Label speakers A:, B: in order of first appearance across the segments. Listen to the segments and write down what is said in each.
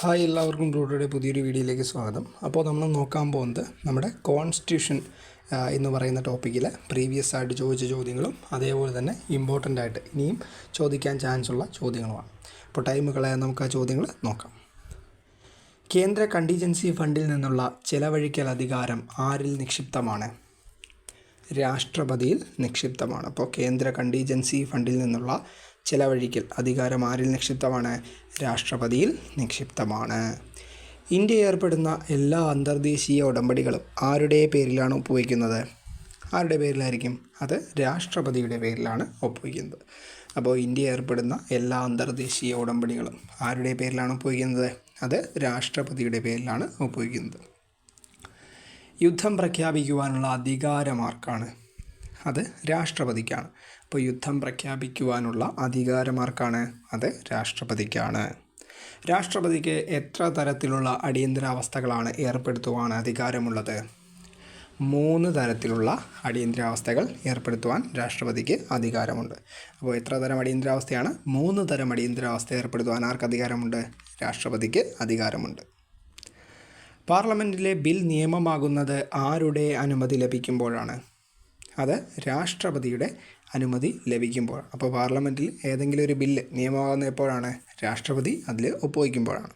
A: Hi എല്ലാവർക്കും ടൂട്ടോയുടെ പുതിയൊരു വീഡിയോയിലേക്ക് സ്വാഗതം. അപ്പോൾ നമ്മൾ നോക്കാൻ പോകുന്നത് നമ്മുടെ കോൺസ്റ്റിറ്റ്യൂഷൻ എന്ന് പറയുന്ന ടോപ്പിക്കിൽ പ്രീവിയസ് ആയിട്ട് ചോദിച്ച ചോദ്യങ്ങളും അതേപോലെ തന്നെ ഇമ്പോർട്ടന്റ് ആയിട്ട് ഇനിയും ചോദിക്കാൻ ചാൻസ് ഉള്ള ചോദ്യങ്ങളുമാണ്. അപ്പോൾ ടൈം കളയാൻ നമുക്ക് ആ ചോദ്യങ്ങൾ നോക്കാം. കേന്ദ്ര കണ്ടീജൻസി ഫണ്ടിൽ നിന്നുള്ള ചെലവഴിക്കൽ അധികാരം ആരിൽ നിക്ഷിപ്തമാണ്? രാഷ്ട്രപതിയിൽ നിക്ഷിപ്തമാണ്. അപ്പോൾ കേന്ദ്ര കണ്ടീജൻസി ഫണ്ടിൽ നിന്നുള്ള ചിലവഴിക്കൽ അധികാരം ആരിൽ നിക്ഷിപ്തമാണ്? രാഷ്ട്രപതിയിൽ നിക്ഷിപ്തമാണ്. ഇന്ത്യ ഏർപ്പെടുന്ന എല്ലാ അന്തർദേശീയ ഉടമ്പടികളും ആരുടെ പേരിലാണ് ഒപ്പുവയ്ക്കുന്നത്? ആരുടെ പേരിലായിരിക്കും? അത് രാഷ്ട്രപതിയുടെ പേരിലാണ് ഒപ്പുവയ്ക്കുന്നത്. അപ്പോൾ ഇന്ത്യ ഏർപ്പെടുന്ന എല്ലാ അന്തർദേശീയ ഉടമ്പടികളും ആരുടെ പേരിലാണ് ഒപ്പുവയ്ക്കുന്നത്? അത് രാഷ്ട്രപതിയുടെ പേരിലാണ് ഒപ്പുവയ്ക്കുന്നത്. യുദ്ധം പ്രഖ്യാപിക്കുവാനുള്ള അധികാരം ആർക്കാണ് അത് രാഷ്ട്രപതിക്കാണ്. അപ്പോൾ യുദ്ധം പ്രഖ്യാപിക്കുവാനുള്ള അധികാരമാർക്കാണ് അത് രാഷ്ട്രപതിക്കാണ്. രാഷ്ട്രപതിക്ക് എത്ര തരത്തിലുള്ള അടിയന്തരാവസ്ഥകളാണ് ഏർപ്പെടുത്തുവാൻ അധികാരമുള്ളത്? മൂന്ന് തരത്തിലുള്ള അടിയന്തരാവസ്ഥകൾ ഏർപ്പെടുത്തുവാൻ രാഷ്ട്രപതിക്ക് അധികാരമുണ്ട്. അപ്പോൾ എത്ര തരം അടിയന്തരാവസ്ഥയാണ്? മൂന്ന് തരം അടിയന്തരാവസ്ഥ ഏർപ്പെടുത്തുവാൻ ആർക്ക് അധികാരമുണ്ട്? രാഷ്ട്രപതിക്ക് അധികാരമുണ്ട്. പാർലമെന്റിലെ ബിൽ നിയമമാകുന്നത് ആരുടെ അനുമതി ലഭിക്കുമ്പോഴാണ്? അത് രാഷ്ട്രപതിയുടെ അനുമതി ലഭിക്കുമ്പോൾ. അപ്പോൾ പാർലമെന്റിൽ ഏതെങ്കിലും ഒരു ബില്ല് നിയമമാകുന്ന എപ്പോഴാണ്? രാഷ്ട്രപതി അതിൽ ഒപ്പുവയ്ക്കുമ്പോഴാണ്.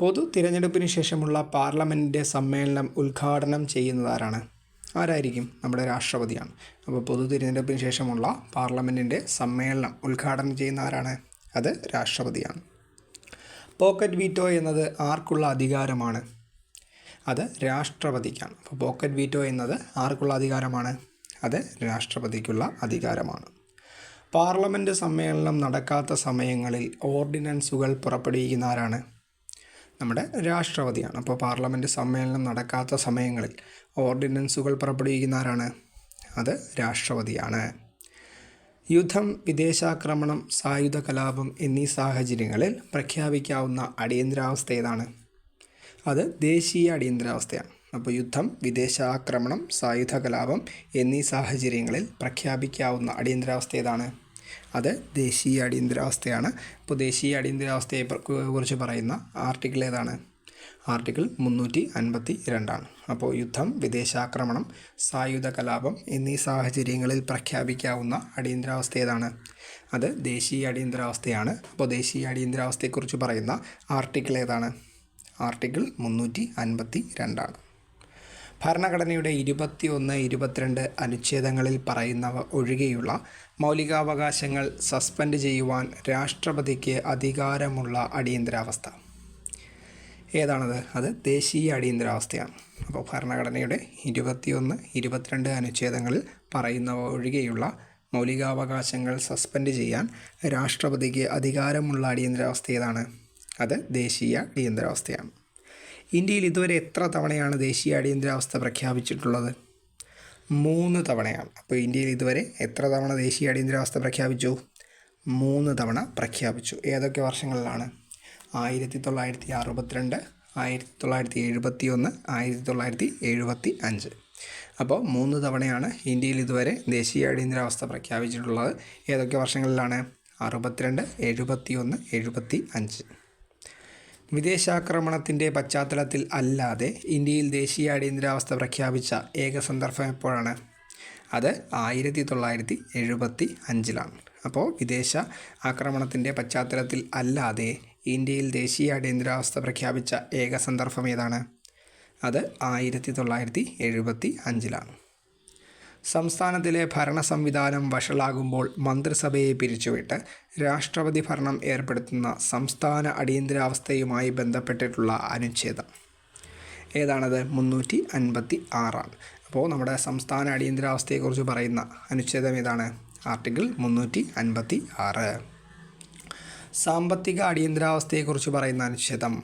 A: പൊതു തിരഞ്ഞെടുപ്പിന് ശേഷമുള്ള പാർലമെന്റിന്റെ സമ്മേളനം ഉദ്ഘാടനം ചെയ്യുന്നത് ആരാണ്? ആരായിരിക്കും നമ്മുടെ രാഷ്ട്രപതിയാണ്? അപ്പോൾ പൊതു തിരഞ്ഞെടുപ്പിന് ശേഷമുള്ള പാർലമെന്റിന്റെ സമ്മേളനം ഉദ്ഘാടനം ചെയ്യുന്ന ആരാണ്? അത് രാഷ്ട്രപതിയാണ്. പോക്കറ്റ് വീറ്റോ എന്നത് ആർക്കുള്ള അധികാരമാണ്? അത് രാഷ്ട്രപതിക്കാണ്. അപ്പോൾ പോക്കറ്റ് വീറ്റോ എന്നത് ആർക്കുള്ള അധികാരമാണ്? അത് രാഷ്ട്രപതിക്കുള്ള അധികാരമാണ്. പാർലമെന്റ് സമ്മേളനം നടക്കാത്ത സമയങ്ങളിൽ ഓർഡിനൻസുകൾ പുറപ്പെടുവിക്കുന്ന ആരാണ്? നമ്മുടെ രാഷ്ട്രപതിയാണ്. അപ്പോൾ പാർലമെന്റ് സമ്മേളനം നടക്കാത്ത സമയങ്ങളിൽ ഓർഡിനൻസുകൾ പുറപ്പെടുവിക്കുന്ന ആരാണ്? അത് രാഷ്ട്രപതിയാണ്. യുദ്ധം വിദേശാക്രമണം സായുധ കലാപം എന്നീ സാഹചര്യങ്ങളിൽ പ്രഖ്യാപിക്കാവുന്ന അടിയന്തരാവസ്ഥ ഏതാണ്? അത് ദേശീയ അടിയന്തരാവസ്ഥയാണ്. അപ്പോൾ യുദ്ധം വിദേശാക്രമണം സായുധ കലാപം എന്നീ സാഹചര്യങ്ങളിൽ പ്രഖ്യാപിക്കാവുന്ന അടിയന്തരാവസ്ഥ ഏതാണ്? അത് ദേശീയ അടിയന്തരാവസ്ഥയാണ്. അപ്പോൾ ദേശീയ അടിയന്തരാവസ്ഥയെ കുറിച്ച് പറയുന്ന ആർട്ടിക്കിൾ ഏതാണ്? ആർട്ടിക്കിൾ മുന്നൂറ്റി അൻപത്തി രണ്ടാണ് അപ്പോൾ യുദ്ധം വിദേശാക്രമണം സായുധ കലാപം എന്നീ സാഹചര്യങ്ങളിൽ പ്രഖ്യാപിക്കാവുന്ന അടിയന്തരാവസ്ഥ ഏതാണ്? അത് ദേശീയ അടിയന്തരാവസ്ഥയാണ്. അപ്പോൾ ദേശീയ അടിയന്തരാവസ്ഥയെക്കുറിച്ച് പറയുന്ന ആർട്ടിക്കിൾ ഏതാണ്? ആർട്ടിക്കിൾ മുന്നൂറ്റി അൻപത്തി രണ്ടാണ് ഭരണഘടനയുടെ ഇരുപത്തി ഒന്ന് ഇരുപത്തിരണ്ട് അനുച്ഛേദങ്ങളിൽ പറയുന്നവ ഒഴികെയുള്ള മൗലികാവകാശങ്ങൾ സസ്പെൻഡ് ചെയ്യുവാൻ രാഷ്ട്രപതിക്ക് അധികാരമുള്ള അടിയന്തരാവസ്ഥ. ഏതാണത്? അത് ദേശീയ അടിയന്തരാവസ്ഥയാണ്. അപ്പോൾ ഭരണഘടനയുടെ ഇരുപത്തിയൊന്ന് ഇരുപത്തിരണ്ട് അനുച്ഛേദങ്ങളിൽ പറയുന്നവ ഒഴികെയുള്ള മൗലികാവകാശങ്ങൾ സസ്പെൻഡ് ചെയ്യാൻ രാഷ്ട്രപതിക്ക് അധികാരമുള്ള അടിയന്തരാവസ്ഥ ഏതാണ്? അത് ദേശീയ അടിയന്തരാവസ്ഥയാണ്. ഇന്ത്യയിൽ ഇതുവരെ എത്ര തവണയാണ് ദേശീയ അടിയന്തരാവസ്ഥ പ്രഖ്യാപിച്ചിട്ടുള്ളത്? മൂന്ന് തവണയാണ്. അപ്പോൾ ഇന്ത്യയിൽ ഇതുവരെ എത്ര തവണ ദേശീയ അടിയന്തരാവസ്ഥ പ്രഖ്യാപിച്ചു? മൂന്ന് തവണ പ്രഖ്യാപിച്ചു. ഏതൊക്കെ വർഷങ്ങളിലാണ്? ആയിരത്തി തൊള്ളായിരത്തി അറുപത്തിരണ്ട് ആയിരത്തി തൊള്ളായിരത്തി എഴുപത്തി ഒന്ന് ആയിരത്തി തൊള്ളായിരത്തി എഴുപത്തി അഞ്ച് അപ്പോൾ മൂന്ന് തവണയാണ് ഇന്ത്യയിൽ ഇതുവരെ ദേശീയ അടിയന്തരാവസ്ഥ പ്രഖ്യാപിച്ചിട്ടുള്ളത്. ഏതൊക്കെ വർഷങ്ങളിലാണ്? അറുപത്തിരണ്ട് എഴുപത്തി ഒന്ന് എഴുപത്തി അഞ്ച് വിദേശാക്രമണത്തിന്റെ പശ്ചാത്തലത്തിൽ അല്ലാതെ ഇന്ത്യയിൽ ദേശീയ അടിയന്തരാവസ്ഥ പ്രഖ്യാപിച്ച ഏക സന്ദർഭം എപ്പോഴാണ്? അത് ആയിരത്തി തൊള്ളായിരത്തി എഴുപത്തി അഞ്ചിലാണ് അപ്പോൾ വിദേശ ആക്രമണത്തിന്റെ പശ്ചാത്തലത്തിൽ അല്ലാതെ ഇന്ത്യയിൽ ദേശീയ അടിയന്തരാവസ്ഥ പ്രഖ്യാപിച്ച ഏക സന്ദർഭം ഏതാണ്? അത് ആയിരത്തി തൊള്ളായിരത്തി എഴുപത്തി അഞ്ചിലാണ് സംസ്ഥാനത്തിലെ ഭരണ സംവിധാനം വഷളാകുമ്പോൾ മന്ത്രിസഭയെ പിരിച്ചുവിട്ട് രാഷ്ട്രപതി ഭരണം ഏർപ്പെടുത്തുന്ന സംസ്ഥാന അടിയന്തരാവസ്ഥയുമായി ബന്ധപ്പെട്ടിട്ടുള്ള അനുച്ഛേദം. ഏതാണത്? മുന്നൂറ്റി അൻപത്തി ആറാണ് അപ്പോൾ നമ്മുടെ സംസ്ഥാന അടിയന്തരാവസ്ഥയെക്കുറിച്ച് പറയുന്ന അനുച്ഛേദം ഏതാണ്? ആർട്ടിക്കിൾ മുന്നൂറ്റി അൻപത്തി ആറ് സാമ്പത്തിക അടിയന്തരാവസ്ഥയെക്കുറിച്ച് പറയുന്ന അനുച്ഛേദം